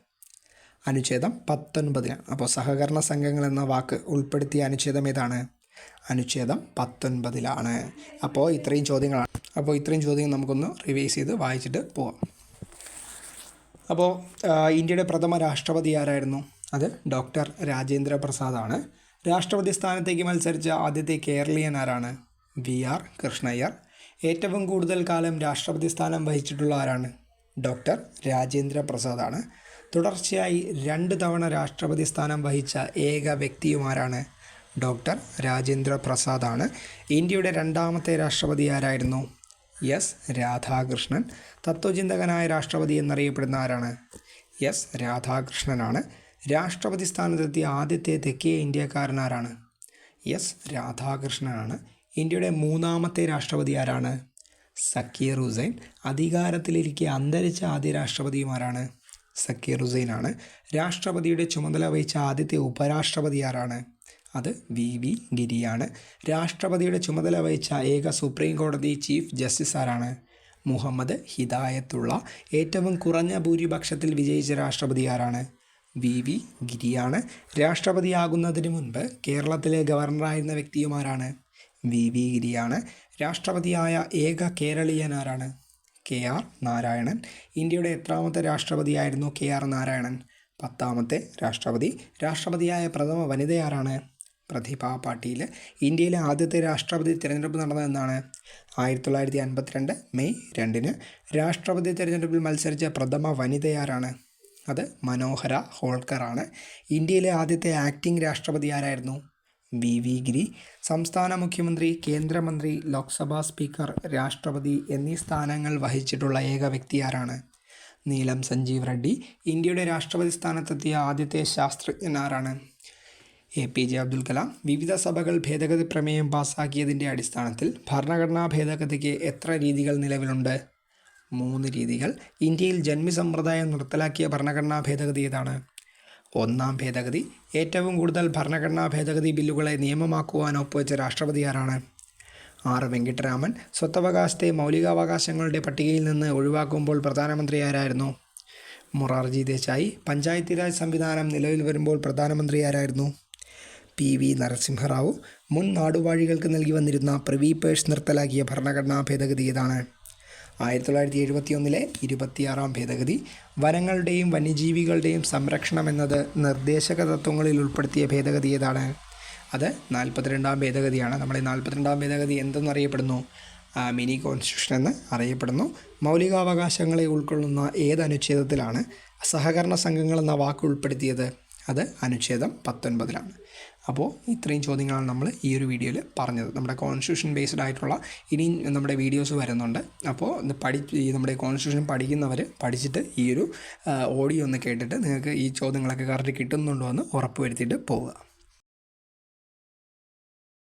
A: അനുച്ഛേദം പത്തൊൻപതിനാണ്. അപ്പോൾ സഹകരണ സംഘങ്ങൾ എന്ന വാക്ക് ഉൾപ്പെടുത്തിയ അനുച്ഛേദം ഏതാണ്? അനുച്ഛേദം പത്തൊൻപതിലാണ്. അപ്പോൾ ഇത്രയും ചോദ്യങ്ങളാണ്. അപ്പോൾ ഇത്രയും ചോദ്യങ്ങൾ നമുക്കൊന്ന് റിവൈസ് ചെയ്ത് വായിച്ചിട്ട് പോവാം. അപ്പോൾ ഇന്ത്യയുടെ പ്രഥമ രാഷ്ട്രപതി ആരായിരുന്നു? അത് ഡോക്ടർ രാജേന്ദ്ര പ്രസാദാണ്. രാഷ്ട്രപതി സ്ഥാനത്തേക്ക് മത്സരിച്ച ആദ്യത്തെ കേരളീയൻ ആരാണ്? V R Krishna Iyer. ഏറ്റവും കൂടുതൽ കാലം രാഷ്ട്രപതി സ്ഥാനം വഹിച്ചിട്ടുള്ള ആരാണ്? ഡോക്ടർ രാജേന്ദ്ര പ്രസാദാണ്. തുടർച്ചയായി രണ്ട് തവണ രാഷ്ട്രപതി സ്ഥാനം വഹിച്ച ഏക വ്യക്തിയുമാരാണ് ഡോക്ടർ രാജേന്ദ്ര പ്രസാദാണ്. ഇന്ത്യയുടെ രണ്ടാമത്തെ രാഷ്ട്രപതി ആരായിരുന്നു? എസ് രാധാകൃഷ്ണൻ. തത്വചിന്തകനായ രാഷ്ട്രപതി എന്നറിയപ്പെടുന്ന ആരാണ്? എസ് രാധാകൃഷ്ണനാണ്. രാഷ്ട്രപതി സ്ഥാനത്തെത്തിയ ആദ്യത്തെ തെക്കേ ഇന്ത്യക്കാരനാരാണ് എസ് രാധാകൃഷ്ണനാണ്. ഇന്ത്യയുടെ മൂന്നാമത്തെ രാഷ്ട്രപതി ആരാണ്? സക്കീർ ഹുസൈൻ. അധികാരത്തിലിരിക്കെ അന്തരിച്ച ആദ്യ രാഷ്ട്രപതിയുമാരാണ് സക്കീർ ആണ്. രാഷ്ട്രപതിയുടെ ചുമതല വഹിച്ച ആദ്യത്തെ ഉപരാഷ്ട്രപതി ആരാണ്? അത് വി. വി. ഗിരിയാണ് രാഷ്ട്രപതിയുടെ ചുമതല വഹിച്ച ഏക സുപ്രീം കോടതി ചീഫ് ജസ്റ്റിസ് ആരാണ്? മുഹമ്മദ് ഹിദായത്തുള്ള. ഏറ്റവും കുറഞ്ഞ ഭൂരിപക്ഷത്തിൽ വിജയിച്ച രാഷ്ട്രപതി ആരാണ്? വി. വി. ഗിരിയാണ്. രാഷ്ട്രപതിയാകുന്നതിന് മുൻപ് കേരളത്തിലെ ഗവർണറായിരുന്ന വ്യക്തിയുമാരാണ് വി. വി. ഗിരിയാണ്. രാഷ്ട്രപതിയായ ഏക കേരളീയൻ ആരാണ് കെ. ആർ. നാരായണൻ. ഇന്ത്യയുടെ എത്രാമത്തെ രാഷ്ട്രപതിയായിരുന്നു കെ. ആർ. നാരായണൻ. പത്താമത്തെ രാഷ്ട്രപതി. രാഷ്ട്രപതിയായ പ്രഥമ വനിതയാരാണ് പ്രതിഭ പാട്ടീൽ ഇന്ത്യയിലെ ആദ്യത്തെ രാഷ്ട്രപതി തിരഞ്ഞെടുപ്പ് നടന്നതെന്നാണ് ആയിരത്തി തൊള്ളായിരത്തി അൻപത്തിരണ്ട് മെയ് രണ്ടിന് രാഷ്ട്രപതി തിരഞ്ഞെടുപ്പിൽ മത്സരിച്ച പ്രഥമ വനിതയാരാണ്? അത് മനോഹര ഹോൾക്കറാണ്. ഇന്ത്യയിലെ ആദ്യത്തെ ആക്ടിംഗ് രാഷ്ട്രപതി ആരായിരുന്നു? വി വി ഗിരി സംസ്ഥാന മുഖ്യമന്ത്രി കേന്ദ്രമന്ത്രി ലോക്സഭാ സ്പീക്കർ രാഷ്ട്രപതി എന്നീ സ്ഥാനങ്ങൾ വഹിച്ചിട്ടുള്ള ഏക വ്യക്തി ആരാണ്? നീലം സഞ്ജീവ് റെഡ്ഡി ഇന്ത്യയുടെ രാഷ്ട്രപതി സ്ഥാനത്തെത്തിയ ആദ്യത്തെ ശാസ്ത്രജ്ഞൻ ആരാണ്? A P J Abdul Kalam വിവിധ സഭകൾ ഭേദഗതി പ്രമേയം പാസ്സാക്കിയതിന്റെ അടിസ്ഥാനത്തിൽ ഭരണഘടനാ ഭേദഗതിക്ക് എത്ര രീതികൾ നിലവിലുണ്ട്? മൂന്ന് രീതികൾ ഇന്ത്യയിൽ ജന്മി സമ്പ്രദായം നിർത്തലാക്കിയ ഭരണഘടനാ ഭേദഗതി ഏതാണ്? ഒന്നാം ഭേദഗതി. ഏറ്റവും കൂടുതൽ ഭരണഘടനാ ഭേദഗതി ബില്ലുകളെ നിയമമാക്കുവാൻ ഒപ്പുവെച്ച രാഷ്ട്രപതി ആരാണ്? ആർ. വെങ്കിട്ടരാമൻ. സ്വത്തവകാശത്തെ മൗലികാവകാശങ്ങളുടെ പട്ടികയിൽ നിന്ന് ഒഴിവാക്കുമ്പോൾ പ്രധാനമന്ത്രി ആരായിരുന്നു? മൊറാർജി ദേശായി. പഞ്ചായത്തി രാജ് സംവിധാനം നിലവിൽ വരുമ്പോൾ പ്രധാനമന്ത്രി ആരായിരുന്നു? പി. വി. നരസിംഹറാവു. മുൻ നാടുവാഴികൾക്ക് നൽകി വന്നിരുന്ന പ്രിവി പേഴ്സ് നിർത്തലാക്കിയ ഭരണഘടനാ ഭേദഗതി ഏതാണ്? ആയിരത്തി തൊള്ളായിരത്തി എഴുപത്തി ഒന്നിലെ ഇരുപത്തിയാറാം ഭേദഗതി. വനങ്ങളുടെയും വന്യജീവികളുടെയും സംരക്ഷണം എന്നത് നിർദ്ദേശക തത്വങ്ങളിൽ ഉൾപ്പെടുത്തിയ ഭേദഗതി ഏതാണ്? അത് നാൽപ്പത്തിരണ്ടാം ഭേദഗതിയാണ്. നമ്മൾ ഈ നാൽപ്പത്തിരണ്ടാം ഭേദഗതി എന്തെന്നറിയപ്പെടുന്നു? മിനി കോൺസ്റ്റിറ്റ്യൂഷൻ എന്ന് അറിയപ്പെടുന്നു. മൗലികാവകാശങ്ങളെ ഉൾക്കൊള്ളുന്ന ഏത് അനുച്ഛേദത്തിലാണ് സഹകരണ സംഘങ്ങൾ എന്ന വാക്ക് ഉൾപ്പെടുത്തിയത്? അത് അനുച്ഛേദം പത്തൊൻപതിലാണ്. അപ്പോൾ ഇത്രയും ചോദ്യങ്ങളാണ് നമ്മൾ ഈ ഒരു വീഡിയോയിൽ പറഞ്ഞത്. നമ്മുടെ കോൺസ്റ്റിറ്റ്യൂഷൻ ബേസ്ഡ് ആയിട്ടുള്ള ഇനിയും നമ്മുടെ വീഡിയോസ് വരുന്നുണ്ട്. അപ്പോൾ പഠി നമ്മുടെ കോൺസ്റ്റിറ്റ്യൂഷൻ പഠിക്കുന്നവർ പഠിച്ചിട്ട് ഈ ഒരു ഓഡിയോ ഒന്ന് കേട്ടിട്ട് നിങ്ങൾക്ക് ഈ ചോദ്യങ്ങളൊക്കെ കറക്റ്റ് കിട്ടുന്നുണ്ടോ എന്ന് ഉറപ്പ് വരുത്തിയിട്ട് പോവുക.